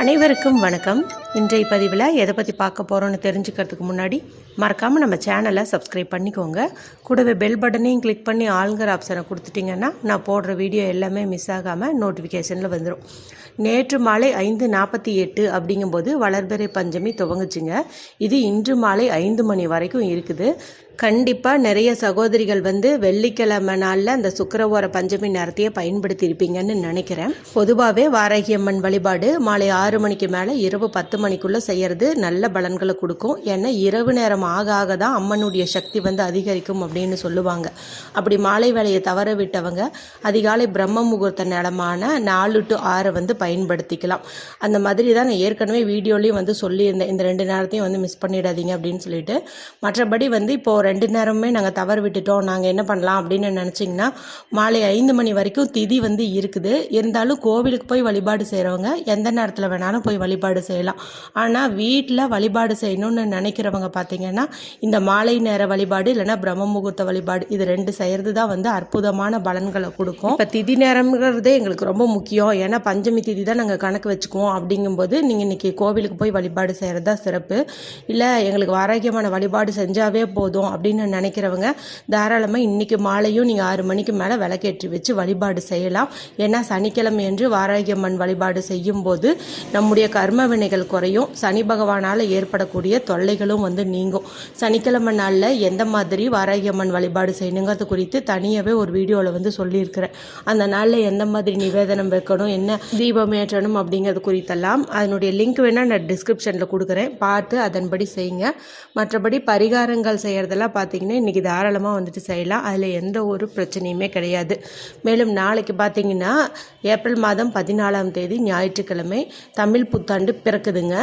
அனைவருக்கும் வணக்கம். இன்றைய பதிவில் எதை பற்றி பார்க்க போகிறோன்னு தெரிஞ்சுக்கிறதுக்கு முன்னாடி மறக்காமல் நம்ம சேனலை சப்ஸ்கிரைப் பண்ணிக்கோங்க. கூடவே பெல் பட்டனையும் கிளிக் பண்ணி ஆளுங்கிற ஆப்ஷனை கொடுத்துட்டிங்கன்னா நான் போடுற வீடியோ எல்லாமே மிஸ் ஆகாமல் நோட்டிஃபிகேஷனில் வந்துடும் நேற்று மாலை ஐந்து நாற்பத்தி எட்டு அப்படிங்கும்போது வளர்பிறை பஞ்சமி துவங்குச்சுங்க. இது இன்று மாலை ஐந்து மணி வரைக்கும் இருக்குது. கண்டிப்பாக நிறைய சகோதரிகள் வந்து வெள்ளிக்கிழமை நாளில் அந்த சுக்கரவார பஞ்சமி நேரத்தையே பயன்படுத்தியிருப்பீங்கன்னு நினைக்கிறேன். பொதுவாகவே வாராகி அம்மன் வழிபாடு மாலை ஆறு மணிக்கு மேலே இரவு பத்து மணிக்குள்ளே செய்கிறது நல்ல பலன்களை கொடுக்கும். ஏன்னா இரவு நேரம் ஆக ஆக தான் அம்மனுடைய சக்தி வந்து அதிகரிக்கும் அப்படின்னு சொல்லுவாங்க. அப்படி மாலை வேலையை தவற விட்டவங்க அதிகாலை பிரம்ம முகூர்த்த நேரமான நாலு டு ஆறு வந்து பயன்படுத்திக்கலாம். அந்த மாதிரி தான் நான் ஏற்கனவே வீடியோலையும் வந்து சொல்லியிருந்தேன். இந்த ரெண்டு நேரத்தையும் வந்து மிஸ் பண்ணிடாதீங்க அப்படின்னு சொல்லிட்டு. மற்றபடி வந்து இப்போ ரெண்டு நேரமுமே நாங்கள் தவறு விட்டுட்டோம். நாங்கள் என்ன பண்ணலாம் அப்படின்னு நினச்சிங்கன்னா மாலை ஐந்து மணி வரைக்கும் திதி வந்து இருக்குது. இருந்தாலும் கோவிலுக்கு போய் வழிபாடு செய்கிறவங்க எந்த நேரத்தில் வேணாலும் போய் வழிபாடு செய்யலாம். ஆனால் வீட்டில் வழிபாடு செய்யணும்னு நினைக்கிறவங்க பார்த்தீங்கன்னா இந்த மாலை நேர வழிபாடு இல்லைன்னா பிரம்ம முகூர்த்த வழிபாடு இது ரெண்டு செய்கிறது தான் வந்து அற்புதமான பலன்களை கொடுக்கும். இப்போ திதி நேரம்ங்கிறதே எங்களுக்கு ரொம்ப முக்கியம். ஏன்னா பஞ்சமி திதி தான் நாங்கள் கணக்கு வச்சுக்குவோம் அப்படிங்கும்போது நீங்கள் இன்றைக்கி கோவிலுக்கு போய் வழிபாடு செய்கிறது தான் சிறப்பு. இல்லை எங்களுக்கு ஆரோக்கியமான வழிபாடு செஞ்சாவே போதும் அப்படின்னு நினைக்கிறவங்க தாராளமாக இன்றைக்கி மாலையும் நீங்கள் ஆறு மணிக்கு மேலே விளக்கேற்றி வச்சு வழிபாடு செய்யலாம். ஏன்னா சனிக்கிழமை என்று வாராகியம்மன் வழிபாடு செய்யும்போது நம்முடைய கர்ம வினைகள் குறையும். சனி பகவானால் ஏற்படக்கூடிய தொல்லைகளும் வந்து நீங்கும். சனிக்கிழமை நாளில் எந்த மாதிரி வாராகியம்மன் வழிபாடு செய்யணுங்கிறது குறித்து தனியாகவே ஒரு வீடியோவில் வந்து சொல்லியிருக்கிறேன். அந்த நாளில் எந்த மாதிரி நிவேதனம் வைக்கணும் என்ன தீபம் ஏற்றணும் அப்படிங்கிறது குறித்தெல்லாம் அதனுடைய லிங்க் வேணால் நான் டிஸ்கிரிப்ஷனில் கொடுக்குறேன். பார்த்து அதன்படி செய்யுங்க. மற்றபடி பரிகாரங்கள் செய்கிறதெல்லாம் பார்த்தீங்கன்னா இன்றைக்கி தாராளமாக வந்துட்டு செய்யலாம். அதில் எந்த ஒரு பிரச்சனையுமே கிடையாது. மேலும் நாளைக்கு பார்த்தீங்கன்னா ஏப்ரல் மாதம் பதினாலாம் தேதி ஞாயிற்றுக்கிழமை தமிழ் புத்தாண்டு பிறக்குதுங்க.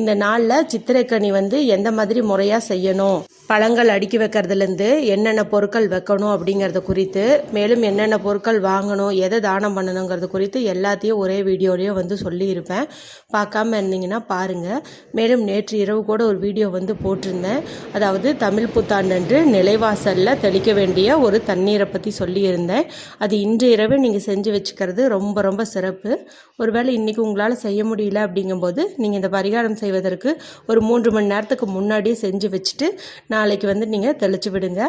இந்த நாளில் சித்திரைக்கனி வந்து எந்த மாதிரி முறையாக செய்யணும்? பழங்கள் அடுக்கி வைக்கிறதுலேருந்து என்னென்ன பொருட்கள் வைக்கணும் அப்படிங்கிறத குறித்து மேலும் என்னென்ன பொருட்கள் வாங்கணும் எதை தானம் பண்ணணுங்கிறது குறித்து எல்லாத்தையும் ஒரே வீடியோலேயும் வந்து சொல்லியிருப்பேன். பார்க்காம இருந்தீங்கன்னா பாருங்கள் மேலும் நேற்று இரவு கூட ஒரு வீடியோ வந்து போட்டிருந்தேன். அதாவது தமிழ் புத்தாண்டன்று நிலைவாசலில் தெளிக்க வேண்டிய ஒரு தண்ணீரை பற்றி சொல்லியிருந்தேன். அது இன்று இரவே நீங்கள் செஞ்சு வச்சுக்கிறது ரொம்ப ரொம்ப சிறப்பு. ஒருவேளை இன்றைக்கி உங்களால் செய்ய முடியல அப்படிங்கும்போது நீங்கள் இந்த பரிகாரம் செய்வதற்கு ஒரு மூன்று மணி நேரத்துக்கு முன்னாடியே செஞ்சு வச்சுட்டு நாளைக்கு வந்து நீங்கள் தெளித்து விடுங்க.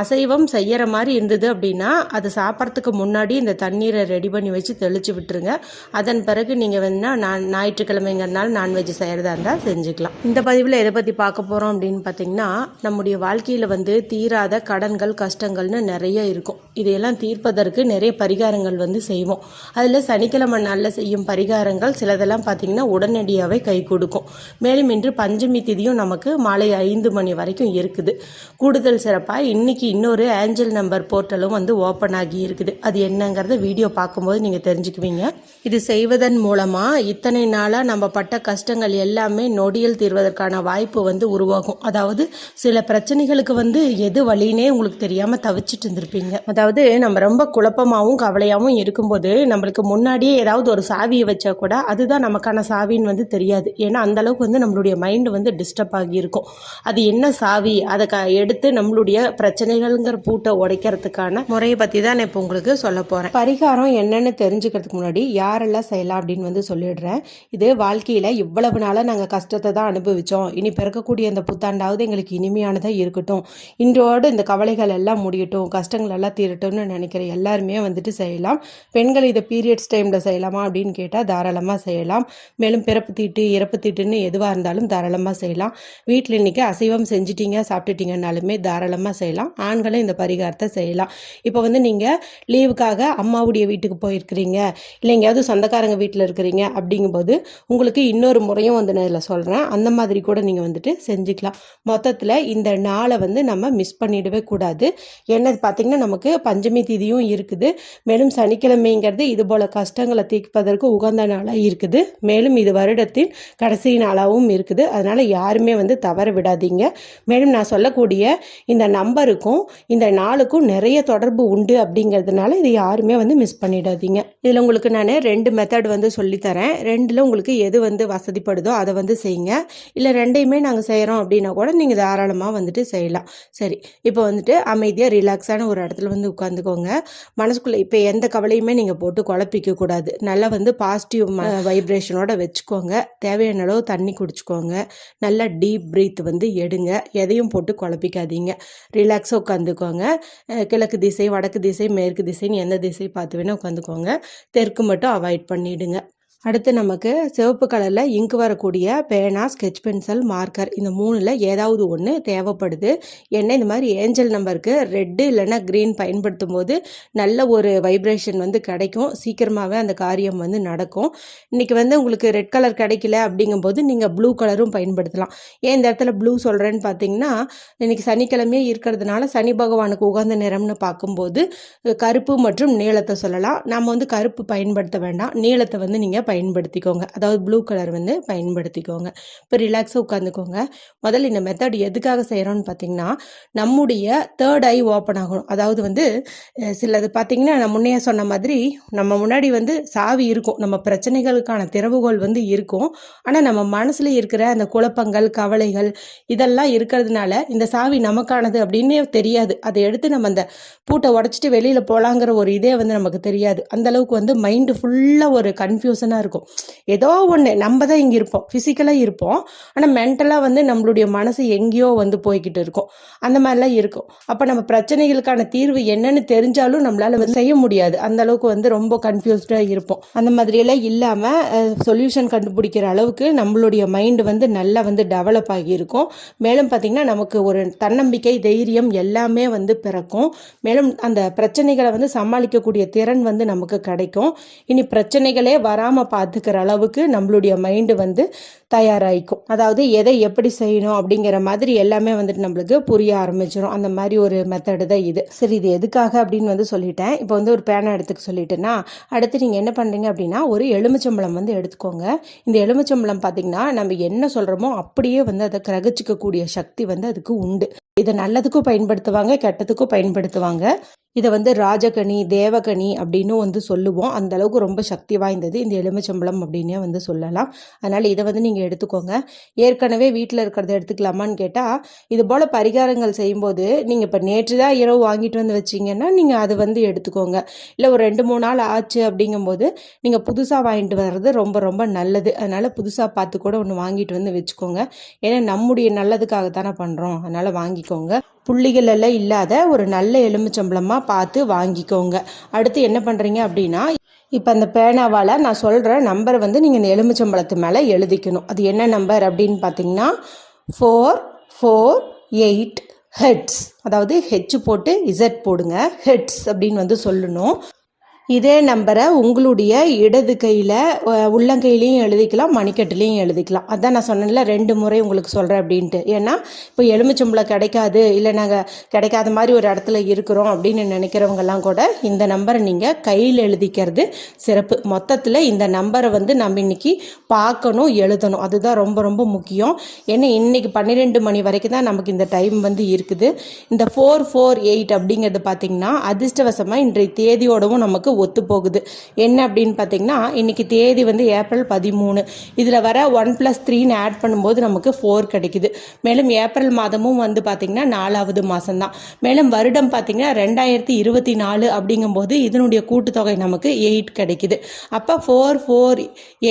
அசைவம் செய்கிற மாதிரி இருந்தது அப்படின்னா அது சாப்பிட்றதுக்கு முன்னாடி இந்த தண்ணீரை ரெடி பண்ணி வச்சு தெளித்து விட்டுருங்க. அதன் பிறகு நீங்கள் வந்து நான் ஞாயிற்றுக்கிழமைங்கிறனால நான்வெஜ் செய்கிறதா இருந்தால் செஞ்சுக்கலாம். இந்த பதிவில் எதை பற்றி பார்க்க போகிறோம் அப்படின்னு பார்த்தீங்கன்னா நம்முடைய வாழ்க்கை வாழ்க்கையில் வந்து தீராத கடன்கள் கஷ்டங்கள்னு நிறைய இருக்கும். இதையெல்லாம் தீர்ப்பதற்கு நிறைய பரிகாரங்கள் வந்து செய்வோம். அதில் சனிக்கிழமை நாளில் செய்யும் பரிகாரங்கள் சிலதெல்லாம் பார்த்தீங்கன்னா உடனடியாகவே கை கொடுக்கும். மேலும் இன்று பஞ்சமி திதியும் நமக்கு மாலை ஐந்து மணி வரைக்கும் இருக்குது. கூடுதல் சிறப்பாக இன்னைக்கு இன்னொரு ஏஞ்சல் நம்பர் போர்ட்டலும் வந்து ஓப்பன் ஆகி இருக்குது. அது என்னங்கிறத வீடியோ பார்க்கும்போது நீங்கள் தெரிஞ்சுக்குவீங்க. இது செய்வதன் மூலமாக இத்தனை நாளாக நம்ம பட்ட கஷ்டங்கள் எல்லாமே நொடியில் தீர்வதற்கான வாய்ப்பு வந்து உருவாகும். அதாவது சில பிரச்சனைகள் பிரச்சனைகளுக்கு வந்து எது வழினே உங்களுக்கு தெரியாமல் தவிச்சிட்டு இருந்திருப்பீங்க. அதாவது நம்ம ரொம்ப குழப்பமாகவும் கவலையாகவும் இருக்கும்போது நம்மளுக்கு முன்னாடியே ஏதாவது ஒரு சாவியை வச்சா கூட அதுதான் நமக்கான சாவின்னு வந்து தெரியாது. ஏன்னா அந்த அளவுக்கு வந்து நம்மளுடைய மைண்டு வந்து டிஸ்டர்ப் ஆகி இருக்கும். அது என்ன சாவி? அதை க எடுத்து நம்மளுடைய பிரச்சனைகள்ங்கிற பூட்டை உடைக்கிறதுக்கான முறையை பற்றி தான் நான் இப்போ உங்களுக்கு சொல்ல போகிறேன் பரிகாரம் என்னன்னு தெரிஞ்சுக்கிறதுக்கு முன்னாடி யாரெல்லாம் செய்யலாம் அப்படின்னு வந்து சொல்லிடுறேன். இது வாழ்க்கையில் இவ்வளவு நாளாக நாங்கள் கஷ்டத்தை தான் அனுபவித்தோம் இனி பிறக்கக்கூடிய இந்த புத்தாண்டாவது எங்களுக்கு இனிமையானதாக இருக்கட்டும் இன்றோடு இந்த கவலைகள் எல்லாம் முடியட்டும் கஷ்டங்கள் எல்லாம் தீரட்டும்னு நினைக்கிற எல்லாருமே வந்துட்டு செய்யலாம். பெண்கள் இதை பீரியட்ஸ் டைமில் செய்யலாமா அப்படின்னு கேட்டால் தாராளமாக செய்யலாம். மேலும் பிறப்பு தீட்டு இறப்பு தீட்டுன்னு எதுவாக இருந்தாலும் தாராளமாக செய்யலாம். வீட்டில் இன்றைக்கி அசைவம் செஞ்சிட்டீங்க சாப்பிட்டுட்டீங்கனாலுமே தாராளமாக செய்யலாம். ஆண்களும் இந்த பரிகாரத்தை செய்யலாம். இப்போ வந்து நீங்கள் லீவுக்காக அம்மாவுடைய வீட்டுக்கு போயிருக்கிறீங்க இல்லை எங்கேயாவது சொந்தக்காரங்க வீட்டில் இருக்கிறீங்க அப்படிங்கும்போது உங்களுக்கு இன்னொரு முறையும் வந்து நான் இதில் சொல்கிறேன் அந்த மாதிரி கூட நீங்கள் வந்துட்டு செஞ்சுக்கலாம். மொத்தத்தில் இந்த நாளை வந்து நம்ம மிஸ் பண்ணிடவே கூடாது. என்ன பார்த்திங்கன்னா நமக்கு பஞ்சமி திதியும் இருக்குது. மேலும் சனிக்கிழமைங்கிறது இது போல் கஷ்டங்களை தீர்ப்பதற்கு உகந்த நாளாக இருக்குது. மேலும் இது வருடத்தின் கடைசி நாளாகவும் இருக்குது. அதனால் யாருமே வந்து தவற விடாதீங்க. மேலும் நான் சொல்லக்கூடிய இந்த நம்பருக்கும் இந்த நாளுக்கும் நிறைய தொடர்பு உண்டு அப்படிங்கிறதுனால இது யாருமே வந்து மிஸ் பண்ணிடாதீங்க. இதில் உங்களுக்கு நான் ரெண்டு மெத்தட் வந்து சொல்லித்தரேன். ரெண்டில் உங்களுக்கு எது வந்து வசதிப்படுதோ அதை வந்து செய்யுங்க. இல்லை ரெண்டையுமே நாங்கள் செய்கிறோம் அப்படின்னா கூட நீங்கள் தாராளமாக வந்துட்டு செய்யலாம். செய்யலாம். சரி இப்போ வந்துட்டு அமைதியாக ரிலாக்ஸான ஒரு இடத்துல வந்து உட்காந்துக்கோங்க. மனசுக்குள்ளே இப்போ எந்த கவலையுமே நீங்கள் போட்டு குழப்பிக்க கூடாது. நல்லா வந்து பாசிட்டிவ் வைப்ரேஷனோட வச்சுக்கோங்க. தேவையான அளவு தண்ணி குடிச்சுக்கோங்க. நல்லா டீப் பிரீத் வந்து எடுங்க. எதையும் போட்டு குழப்பிக்காதீங்க. ரிலாக்ஸாக உட்காந்துக்கோங்க. கிழக்கு திசை வடக்கு திசை மேற்கு திசைன்னு எந்த திசை பார்த்து வேணால் உட்காந்துக்கோங்க. தெற்கு மட்டும் அவாய்ட் பண்ணிடுங்க. அடுத்து நமக்கு சிவப்பு கலரில் இங்கு வரக்கூடிய பேனா ஸ்கெட்ச் பென்சில் மார்க்கர் இந்த மூணில் ஏதாவது ஒன்று தேவைப்படுது. ஏன்னா இந்த மாதிரி ஏஞ்சல் நம்பருக்கு ரெட்டு இல்லைன்னா க்ரீன் பயன்படுத்தும் போது நல்ல ஒரு வைப்ரேஷன் வந்து கிடைக்கும். சீக்கிரமாகவே அந்த காரியம் வந்து நடக்கும். இன்றைக்கி வந்து உங்களுக்கு ரெட் கலர் கிடைக்கல அப்படிங்கும்போது நீங்கள் ப்ளூ கலரும் பயன்படுத்தலாம். ஏன் இந்த இடத்துல ப்ளூ சொல்கிறேன்னு பார்த்தீங்கன்னா இன்றைக்கி சனிக்கிழமையே இருக்கிறதுனால சனி பகவானுக்கு உகந்த நிறம்னு பார்க்கும்போது கருப்பு மற்றும் நீளத்தை சொல்லலாம். நம்ம வந்து கருப்பு பயன்படுத்த வேண்டாம். நீளத்தை வந்து நீங்கள் பயன்படுத்திக்கோங்க. அதாவது ப்ளூ கலர் வந்து பயன்படுத்திக்கோங்க. இப்போ ரிலாக்ஸாக உட்காந்துக்கோங்க. முதல்ல இந்த மெத்தட் எதுக்காக செய்கிறோன்னு பார்த்தீங்கன்னா நம்முடைய தேர்ட் ஐ ஓப்பன் ஆகணும். அதாவது வந்து சிலது பார்த்தீங்கன்னா நான் முன்னே சொன்ன மாதிரி நம்ம முன்னாடி வந்து சாவி இருக்கும். நம்ம பிரச்சனைகளுக்கான திறவுகோல் வந்து இருக்கும். ஆனால் நம்ம மனசில் இருக்கிற அந்த குழப்பங்கள் கவலைகள் இதெல்லாம் இருக்கிறதுனால இந்த சாவி நமக்கானது அப்படின்னே தெரியாது. அதை எடுத்து நம்ம அந்த பூட்டை உடச்சிட்டு வெளியில் போகலாங்கிற ஒரு இதே வந்து நமக்கு தெரியாது. அந்த அளவுக்கு வந்து மைண்டு ஃபுல்லாக ஒரு கன்ஃபியூஷனாக இருக்கும். ஏதோ ஒன்று நம்ம தான் இங்கே இருப்போம். ஃபிசிக்கலாக இருப்போம். ஆனால் மென்டலாக வந்து நம்மளுடைய மனசு எங்கேயோ வந்து போய்கிட்டு இருக்கும். அந்த மாதிரிலாம் இருக்கும். அப்போ நம்ம பிரச்சனைகளுக்கான தீர்வு என்னன்னு தெரிஞ்சாலும் நம்மளால வந்து செய்ய முடியாது. அந்த அளவுக்கு வந்து ரொம்ப கன்ஃபியூஸ்டாக இருப்போம். அந்த மாதிரியெல்லாம் இல்லாமல் சொல்யூஷன் கண்டுபிடிக்கிற அளவுக்கு நம்மளுடைய மைண்டு வந்து நல்லா வந்து டெவலப் ஆகியிருக்கும் மேலும் பார்த்திங்கன்னா நமக்கு ஒரு தன்னம்பிக்கை தைரியம் எல்லாமே வந்து பிறக்கும். மேலும் அந்த பிரச்சனைகளை வந்து சமாளிக்கக்கூடிய திறன் வந்து நமக்கு கிடைக்கும். இனி பிரச்சனைகளே வராமல் பார்த்துக்கிற அளவுக்கு நம்மளுடைய மைண்டு வந்து தயாராகிக்கும் அதாவது எதை எப்படி செய்யணும் அப்படிங்கிற மாதிரி எல்லாமே வந்துட்டு நம்மளுக்கு புரிய ஆரம்பிச்சிடும் அந்த மாதிரி ஒரு மெத்தடு தான் இது. சரி இது எதுக்காக அப்படின்னு வந்து சொல்லிட்டேன். இப்போ வந்து ஒரு பேனா எடுத்துக்க சொல்லிட்டேன்னா அடுத்து நீங்கள் என்ன பண்ணுறீங்க அப்படின்னா ஒரு எலுமிச்சம்பழம் வந்து எடுத்துக்கோங்க. இந்த எலுமிச்சம்பழம் பார்த்தீங்கன்னா நம்ம என்ன சொல்கிறோமோ அப்படியே வந்து அதை கிரகிச்சிக்கக்கூடிய சக்தி வந்து அதுக்கு உண்டு. இதை நல்லதுக்கும் பயன்படுத்துவாங்க கெட்டதுக்கும் பயன்படுத்துவாங்க. இதை வந்து ராஜகனி தேவகனி அப்படின்னு வந்து சொல்லுவோம். அந்த அளவுக்கு ரொம்ப சக்தி வாய்ந்தது இந்த எலுமிச்சம்பழம் அப்படின்னே வந்து சொல்லலாம். அதனால் இதை வந்து நீங்கள் எடுத்துக்கோங்க. ஏற்கனவே வீட்டில் இருக்கிறத எடுத்துக்கலாமான்னு கேட்டால் இது போல் பரிகாரங்கள் செய்யும்போது நீங்கள் இப்போ நேற்று தான் இரவு வாங்கிட்டு வந்து வச்சிங்கன்னா நீங்கள் அதை வந்து எடுத்துக்கோங்க. இல்லை ஒரு ரெண்டு மூணு நாள் ஆச்சு அப்படிங்கும்போது நீங்கள் புதுசாக வாங்கிட்டு வர்றது ரொம்ப ரொம்ப நல்லது. அதனால் புதுசாக பார்த்து கூட ஒன்று வாங்கிட்டு வந்து வச்சுக்கோங்க. ஏன்னா நம்முடைய நல்லதுக்காக தானே பண்ணுறோம் அதனால் வாங்கிக்கோங்க. புள்ளிகள் எல்லாம் இல்லாத ஒரு நல்ல எலுமிச்சம்பழமாக பார்த்து வாங்கிக்கோங்க. அடுத்து என்ன பண்ணுறீங்க அப்படின்னா இப்போ அந்த பேனாவால் நான் சொல்கிற நம்பர் வந்து நீங்கள் இந்த எலுமிச்சம்பழத்து மேலே எழுதிக்கணும். அது என்ன நம்பர் அப்படின்னு பார்த்தீங்கன்னா ஃபோர் ஃபோர் எயிட் ஹெட்ஸ் அதாவது ஹெச் போட்டு இசட் போடுங்க ஹெட்ஸ் அப்படின்னு வந்து சொல்லணும். இதே நம்பரை உங்களுடைய இடது கையில் உள்ளங்கையிலையும் எழுதிக்கலாம் மணிக்கட்டுலேயும் எழுதிக்கலாம். அதான் நான் சொன்னேன்ல ரெண்டு முறை உங்களுக்கு சொல்கிறேன் அப்படின்ட்டு. ஏன்னா இப்போ எலுமிச்சம்பளம் கிடைக்காது இல்லை நாங்கள் கிடைக்காத மாதிரி ஒரு இடத்துல இருக்கிறோம் அப்படின்னு நினைக்கிறவங்கெல்லாம் கூட இந்த நம்பரை நீங்கள் கையில் எழுதிக்கிறது சிறப்பு. மொத்தத்தில் இந்த நம்பரை வந்து நம்ம இன்னைக்கு பார்க்கணும் எழுதணும். அதுதான் ரொம்ப ரொம்ப முக்கியம். ஏன்னா இன்னைக்கு பன்னிரெண்டு மணி வரைக்கும் தான் நமக்கு இந்த டைம் வந்து இருக்குது. இந்த ஃபோர் ஃபோர் எயிட் அப்படிங்கிறது பார்த்தீங்கன்னா அதிர்ஷ்டவசமாக இன்றைய தேதியோடவும் நமக்கு ஒத்துப்போகுது. என்ன அப்படின்னு பார்த்தீங்கன்னா இன்னைக்கு தேதி வந்து ஏப்ரல் பதிமூணு. இதில் வர ஒன் ப்ளஸ் த்ரீன்னு ஆட் பண்ணும்போது நமக்கு ஃபோர் கிடைக்குது. மேலும் ஏப்ரல் மாதமும் வந்து பார்த்திங்கன்னா நாலாவது மாதம்தான் மேலும் வருடம் பார்த்திங்கன்னா ரெண்டாயிரத்தி இருபத்தி நாலு அப்படிங்கும்போது இதனுடைய கூட்டுத்தொகை நமக்கு எயிட் கிடைக்குது. அப்போ ஃபோர் ஃபோர்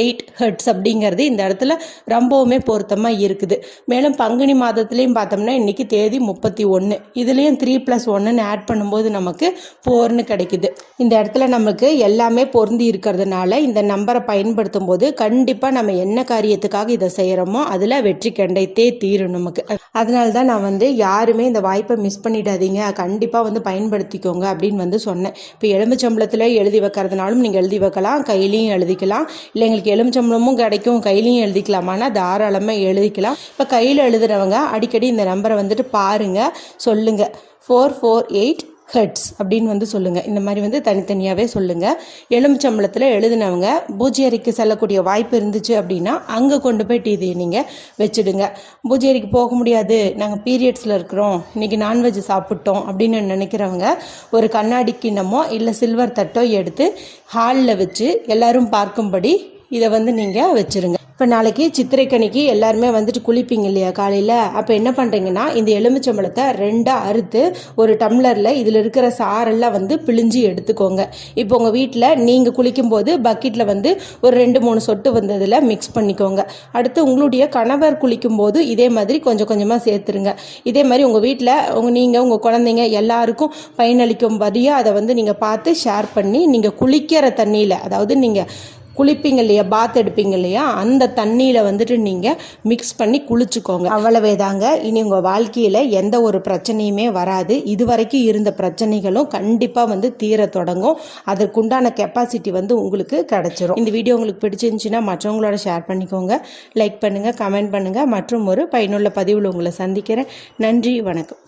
எயிட் ஹெட்ஸ் அப்படிங்கிறது இந்த இடத்துல ரொம்பவுமே பொருத்தமாக இருக்குது. மேலும் பங்குனி மாதத்துலேயும் பார்த்தோம்னா இன்னைக்கு தேதி முப்பத்தி ஒன்று இதுலேயும் த்ரீ ப்ளஸ் ஒன்றுன்னு ஆட் பண்ணும்போது நமக்கு ஃபோர்னு கிடைக்குது. இந்த இடத்துல நமக்கு எல்லாமே பொருந்தி இருக்கிறதுனால இந்த நம்பரை பயன்படுத்தும் போது கண்டிப்பாக நம்ம என்ன காரியத்துக்காக இதை செய்கிறோமோ அதில் வெற்றி கண்டைத்தே தீரும் நமக்கு. அதனால தான் நான் வந்து யாருமே இந்த வாய்ப்பை மிஸ் பண்ணிடாதீங்க. கண்டிப்பாக வந்து பயன்படுத்திக்கோங்க அப்படின்னு வந்து சொன்னேன். இப்போ எலும்புச்சம்பளத்தில் எழுதி வைக்கிறதுனாலும் நீங்கள் எழுதி வைக்கலாம் கையிலையும் எழுதிக்கலாம். இல்லை எங்களுக்கு எலும்புச்சம்பளமும் கிடைக்கும் கையிலையும் எழுதிக்கலாமான்னா தாராளமாக எழுதிக்கலாம். இப்போ கையில் எழுதுறவங்க அடிக்கடி இந்த நம்பரை வந்துட்டு பாருங்கள் சொல்லுங்கள் ஃபோர் ஃபோர் எயிட் ஹெட்ஸ் அப்படின்னு வந்து சொல்லுங்கள் இந்த மாதிரி வந்து தனித்தனியாகவே சொல்லுங்கள் எலுமிச்சம்பளத்தில் எழுதினவங்க பூஜை செல்லக்கூடிய வாய்ப்பு இருந்துச்சு அப்படின்னா அங்கே கொண்டு போயிட்டு இதை நீங்கள் வச்சுடுங்க. பூஜை போக முடியாது. நாங்கள் பீரியட்ஸில் இருக்கிறோம். இன்றைக்கி நான்வெஜ் சாப்பிட்டோம் அப்படின்னு நினைக்கிறவங்க ஒரு கண்ணாடி கிண்ணமோ இல்லை சில்வர் தட்டோ எடுத்து ஹாலில் வச்சு எல்லோரும் பார்க்கும்படி இதை வந்து நீங்கள் வச்சுருங்க. இப்போ நாளைக்கு சித்திரைக்கனிக்கு எல்லாருமே வந்துட்டு குளிப்பீங்க இல்லையா காலையில்? அப்போ என்ன பண்ணுறீங்கன்னா இந்த எலுமிச்சம்பழத்தை ரெண்டாக அறுத்து ஒரு டம்ளரில் இதில் இருக்கிற சாரெல்லாம் வந்து பிழிஞ்சு எடுத்துக்கோங்க. இப்போ உங்கள் வீட்டில் நீங்கள் குளிக்கும்போது பக்கெட்டில் வந்து ஒரு ரெண்டு மூணு சொட்டு வந்ததில் மிக்ஸ் பண்ணிக்கோங்க. அடுத்து உங்களுடைய கணவர் குளிக்கும்போது இதே மாதிரி கொஞ்சம் கொஞ்சமாக சேர்த்துருங்க. இதே மாதிரி உங்கள் வீட்டில் உங்கள் நீங்கள் உங்கள் குழந்தைங்க எல்லாருக்கும் பயனளிக்கும்படியாக அதை வந்து நீங்கள் பார்த்து ஷேர் பண்ணி நீங்கள் குளிக்கிற தண்ணியில் அதாவது நீங்கள் குளிப்பீங்க இல்லையா? பாத் எடுப்பீங்க இல்லையா? அந்த தண்ணியில் வந்துட்டு நீங்கள் மிக்ஸ் பண்ணி குளிச்சுக்கோங்க. அவ்வளவே தாங்க இனி உங்கள் வாழ்க்கையில் எந்த ஒரு பிரச்சனையுமே வராது. இது வரைக்கும் இருந்த பிரச்சனைகளும் கண்டிப்பாக வந்து தீர தொடங்கும். அதற்குண்டான கெப்பாசிட்டி வந்து உங்களுக்கு கிடச்சிரும். இந்த வீடியோ உங்களுக்கு பிடிச்சிருந்துச்சின்னா மற்றவங்களோட ஷேர் பண்ணிக்கோங்க. லைக் பண்ணுங்கள் கமெண்ட் பண்ணுங்கள் மற்றும் ஒரு பயனுள்ள பதிவில் உங்களை சந்திக்கிறேன். நன்றி வணக்கம்.